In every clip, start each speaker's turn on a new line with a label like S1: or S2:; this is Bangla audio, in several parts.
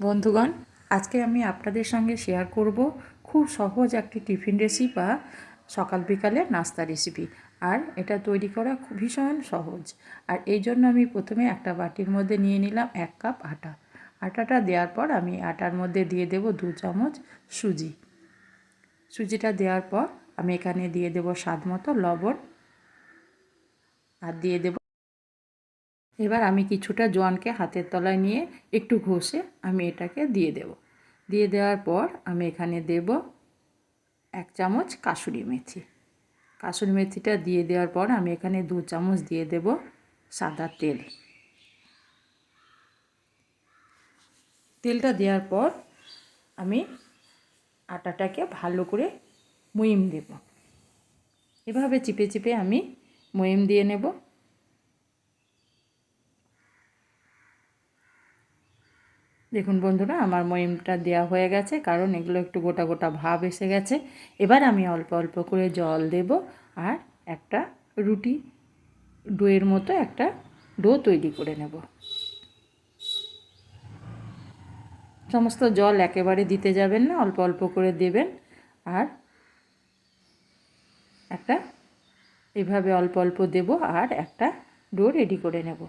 S1: বন্ধুগণ, আজকে আমি আপনাদের সঙ্গে শেয়ার করব খুব সহজ একটি টিফিন রেসিপি বা সকাল বিকালের নাস্তা রেসিপি আর এটা তৈরি করা খুব ভীষণ সহজ। আর এই জন্য আমি প্রথমে একটা বাটির মধ্যে নিয়ে নিলাম এক কাপ আটা। আটাটা দেওয়ার পর আমি আটার মধ্যে দিয়ে দেব দু চামচ সুজি। সুজিটা দেওয়ার পর আমি এখানে দিয়ে দেব স্বাদ মতো লবণ। আর দিয়ে দেব এবার আমি কিছুটা জোয়ানকে হাতের তলায় নিয়ে একটু ঘষে আমি এটাকে দিয়ে দেব। দিয়ে দেওয়ার পর আমি এখানে দেব এক চামচ কাসুরি মেথি। কাসুরি মেথিটা দিয়ে দেওয়ার পর আমি এখানে দু চামচ দিয়ে দেব সাদা তেল। তেলটা দেওয়ার পর আমি আটাটাকে ভালো করে মহিম দেব। এভাবে চিপে চিপে আমি মহিম দিয়ে নেব। দেখুন বন্ধুরা, আমার মহিমটা দেওয়া হয়ে গেছে, কারণ এগুলো একটু গোটা গোটা ভাব এসে গেছে। এবার আমি অল্প অল্প করে জল দেব, আর একটা রুটি ডোয়ের মতো একটা ডো তৈরি করে নেব। সমস্ত জল একেবারে দিতে যাবেন না, অল্প অল্প করে দেবেন, আর একটা এভাবে অল্প অল্প দেব, আর একটা ডো রেডি করে নেব।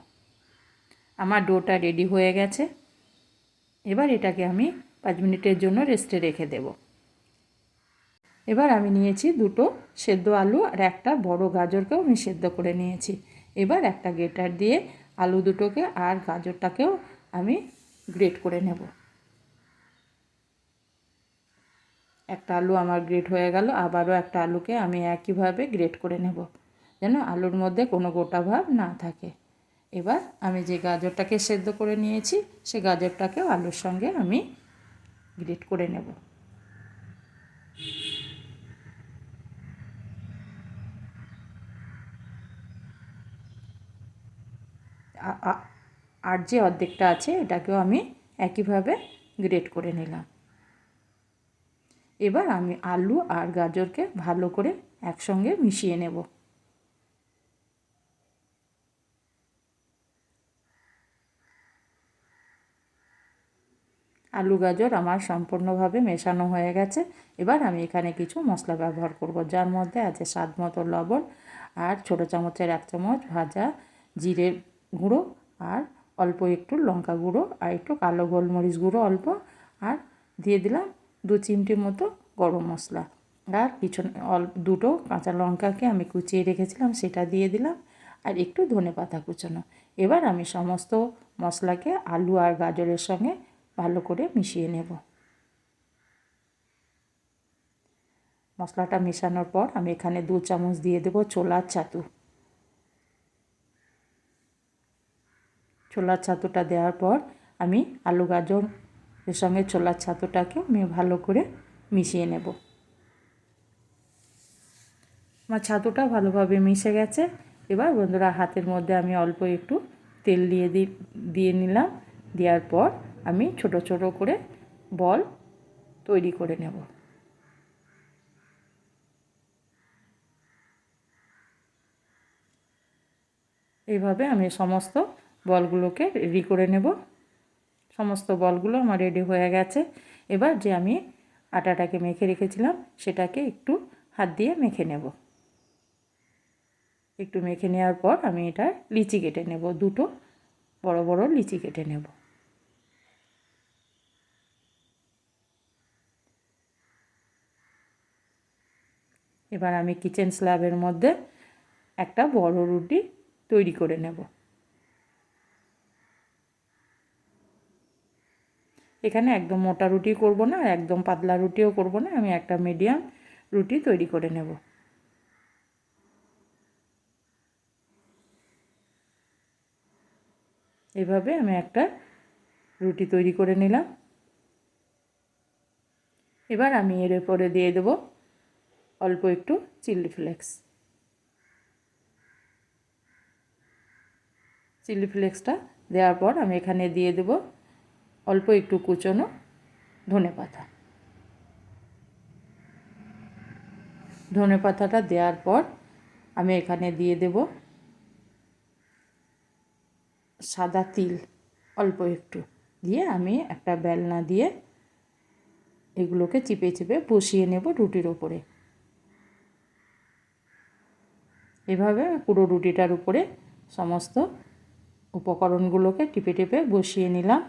S1: আমার ডোটা রেডি হয়ে গেছে। এবার এটাকে আমি পাঁচ মিনিটের জন্য রেস্টে রেখে দেব। এবার আমি নিয়েছি দুটো সেদ্ধ আলু আর একটা বড় গাজরকেও আমি সেদ্ধ করে নিয়েছি। এবার একটা গ্রেটার দিয়ে আলু দুটোকে আর গাজরটাকেও আমি গ্রেট করে নেব। একটা আলু আমার গ্রেট হয়ে গেল, আবারও একটা আলুকে আমি একইভাবে গ্রেট করে নেব, যেন আলুর মধ্যে কোনো গোটা ভাব না থাকে। এবার আমি যে গাজরটাকে সেদ্ধ করে নিয়েছি, সে গাজরটাকেও আলুর সঙ্গে আমি গ্রেট করে নেব। আর যে অর্ধেকটা আছে, এটাকেও আমি একইভাবে গ্রেট করে নিলাম। এবার আমি আলু আর গাজরকে ভালো করে একসঙ্গে মিশিয়ে নেব। আলু গাজর আমার সম্পূর্ণভাবে মেশানো হয়ে গেছে। এবার আমি এখানে কিছু মশলা ব্যবহার করব, যার মধ্যে আছে স্বাদ মতো লবণ আর ছোটো চামচের এক চামচ ভাজা জিরের গুঁড়ো আর অল্প একটু লঙ্কা গুঁড়ো আর একটু কালো গোলমরিচ গুঁড়ো অল্প আর দিয়ে দিলাম দু চিমটি মতো গরম মশলা। আর কিছু অল্প দুটো কাঁচা লঙ্কাকে আমি কুচিয়ে রেখেছিলাম, সেটা দিয়ে দিলাম আর একটু ধনে পাতা কুচানো। এবার আমি সমস্ত মশলাকে আলু আর গাজরের সঙ্গে ভালো করে মিশিয়ে নেব। মশলাটা মেশানোর পর আমি এখানে দু চামচ দিয়ে দেব ছোলার ছাতু। ছোলার ছাতুটা দেওয়ার পর আমি আলু গাজর এর সঙ্গে ছোলার ছাতুটাকে ভালো করে মিশিয়ে নেব। আমার ছাতুটা ভালোভাবে মিশে গেছে। এবার বন্ধুরা হাতের মধ্যে আমি অল্প একটু তেল দিয়ে দিয়ে নিলাম। দেওয়ার পর আমি ছোট ছোট করে বল তৈরি করে নেব। এইভাবে আমি সমস্ত বলগুলোকে রেডি করে নেব। সমস্ত বলগুলো আমার রেডি হয়ে গেছে। এবার যে আমি আটাটাকে মেখে রেখেছিলাম, সেটাকে একটু হাত দিয়ে মেখে নেব। একটু মেখে নেওয়ার পর আমি এটা লিচি কেটে নেব। দুটো বড় বড় লিচি কেটে নেব। এবার আমি কিচেন স্ল্যাবের মধ্যে একটা বড় রুটি তৈরি করে নেব। এখানে একদম মোটা রুটি করব না, একদম পাতলা রুটিও করব না, আমি একটা মিডিয়াম রুটি তৈরি করে নেব। এভাবে আমি একটা রুটি তৈরি করে নিলাম। এবার আমি এর উপরে দিয়ে দেবো অল্প একটু চিলি ফ্লেক্স। চিলি ফ্লেক্সটা দেওয়ার পর আমি এখানে দিয়ে দেব অল্প একটু কুচনো ধনে পাতা। ধনে পাতাটা দেওয়ার পর আমি এখানে দিয়ে দেব সাদা তিল অল্প একটু দিয়ে আমি একটা বেলনা দিয়ে এগুলোকে চিপে চিপে বসিয়ে নেব রুটির ওপরে। এভাবে পুরো রুটিটার উপরে সমস্ত উপকরণগুলোকে টিপে টিপে বসিয়ে নিলাম।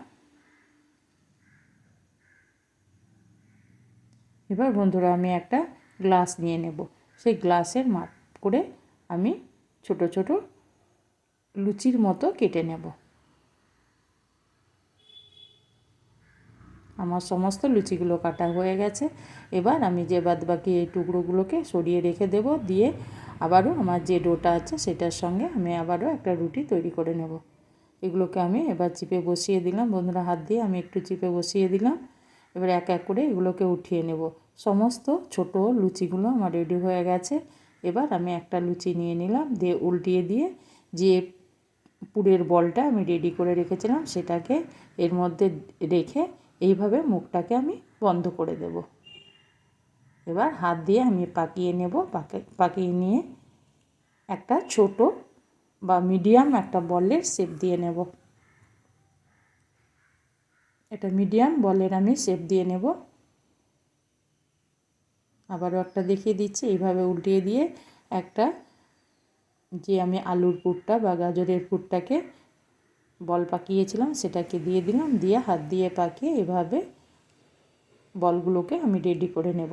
S1: এবার বন্ধুরা, আমি একটা গ্লাস নিয়ে নেব। সেই গ্লাসের মাপ করে আমি ছোট ছোট লুচির মতো কেটে নেব। আমার সমস্ত লুচিগুলো কাটা হয়ে গেছে। এবার আমি যে বাদ বাকি এই টুকরোগুলোকে সরিয়ে রেখে দেব, দিয়ে আবারও আমার যে ডোটা আছে সেটার সঙ্গে আমি আবারও একটা রুটি তৈরি করে নেব। এগুলোকে আমি এবার চিপে বসিয়ে দিলাম। বন্ধুরা, হাত দিয়ে আমি একটু চিপে বসিয়ে দিলাম। এবার এক এক করে এগুলোকে উঠিয়ে নেব। সমস্ত ছোট লুচিগুলো আমার রেডি হয়ে গেছে। এবার আমি একটা লুচি নিয়ে নিলাম, দিয়ে উল্টিয়ে দিয়ে যে পুরের বলটা আমি রেডি করে রেখেছিলাম সেটাকে এর মধ্যে রেখে এইভাবে মুখটাকে আমি বন্ধ করে দেব। এবার হাত দিয়ে আমি পাকিয়ে নেব পাকিয়ে নিয়ে একটা ছোট বা মিডিয়াম একটা বলের শেপ দিয়ে নেব। এটা মিডিয়াম বলের আমি শেপ দিয়ে নেব। আবারও একটা দেখিয়ে দিচ্ছি, এইভাবে উল্টিয়ে দিয়ে একটা যে আমি আলুর পুরটা বা গাজরের পুরটাকে বল পাকিয়েছিলাম, সেটাকে দিয়ে দিলাম, দিয়ে হাত দিয়ে পাকিয়ে এভাবে বলগুলোকে আমি রেডি করে নেব।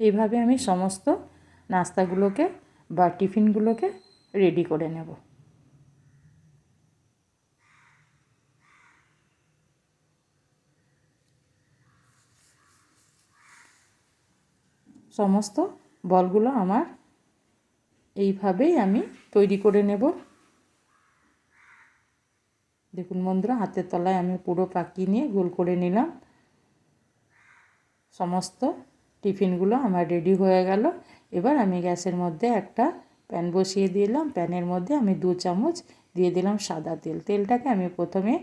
S1: এইভাবে আমি সমস্ত নাস্তাগুলোকে বা টিফিনগুলোকে রেডি করে নেব। সমস্ত বলগুলো আমার এইভাবেই আমি তৈরি করে নেব। দেখুন বন্ধুরা, হাতের তলায় আমি পুরো পাকিয়ে নিয়ে গোল করে নিলাম। সমস্ত টিফিনগুলো আমার রেডি হয়ে গেল। এবার আমি গ্যাসের মধ্যে একটা প্যান বসিয়ে দিলাম। প্যানের মধ্যে আমি দু চামচ দিয়ে দিলাম সাদা তেল। তেলটাকে আমি প্রথমে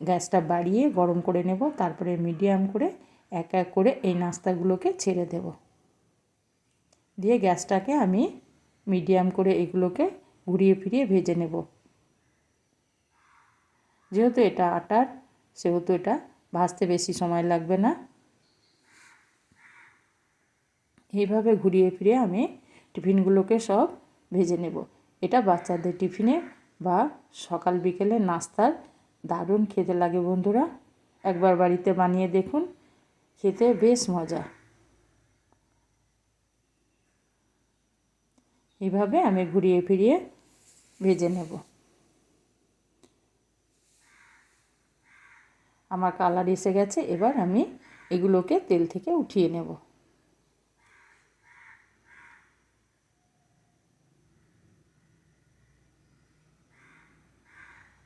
S1: গ্যাসটা বাড়িয়ে গরম করে নেব। তারপরে মিডিয়াম করে এক এক করে এই নাস্তাগুলোকে ছেড়ে দেব। দিয়ে গ্যাসটাকে আমি মিডিয়াম করে এগুলোকে ঘুরিয়ে ফিরিয়ে ভেজে নেব। যেহেতু এটা আটার, সেহেতু এটা ভাজতে বেশি সময় লাগবে না। এইভাবে ঘুরিয়ে ফিরিয়ে আমি টিফিনগুলোকে সব ভেজে নেব। এটা বাচ্চাদের টিফিনে বা সকাল বিকেলে নাস্তার দারুণ খেতে লাগে বন্ধুরা। একবার বাড়িতে বানিয়ে দেখুন, খেতে বেশ মজা। এইভাবে আমি ঘুরিয়ে ফিরিয়ে ভেজে নেব। আমার কালার এসে গেছে, এবার আমি এগুলোকে তেল থেকে উঠিয়ে নেব।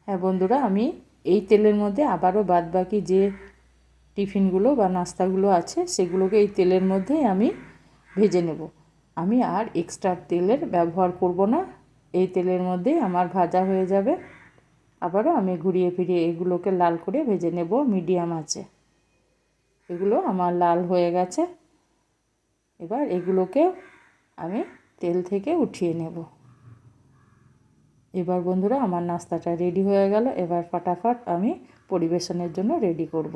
S1: হ্যাঁ বন্ধুরা, আমি এই তেলের মধ্যে আবারও বাদবাকি যে টিফিনগুলো বা নাস্তাগুলো আছে, সেগুলোকে এই তেলের মধ্যেই আমি ভেজে নেব। আমি আর এক্সট্রা তেলের ব্যবহার করব না, এই তেলের মধ্যেই আমার ভাজা হয়ে যাবে। আবারও আমি ঘুরিয়ে ফিরিয়ে এগুলোকে লাল করে ভেজে নেব মিডিয়াম আছে এগুলো আমার লাল হয়ে গেছে। এবার এগুলোকে আমি তেল থেকে উঠিয়ে নেব। এবার বন্ধুরা আমার নাস্তাটা রেডি হয়ে গেল এবার ফটাফট আমি পরিবেশনের জন্য রেডি করব।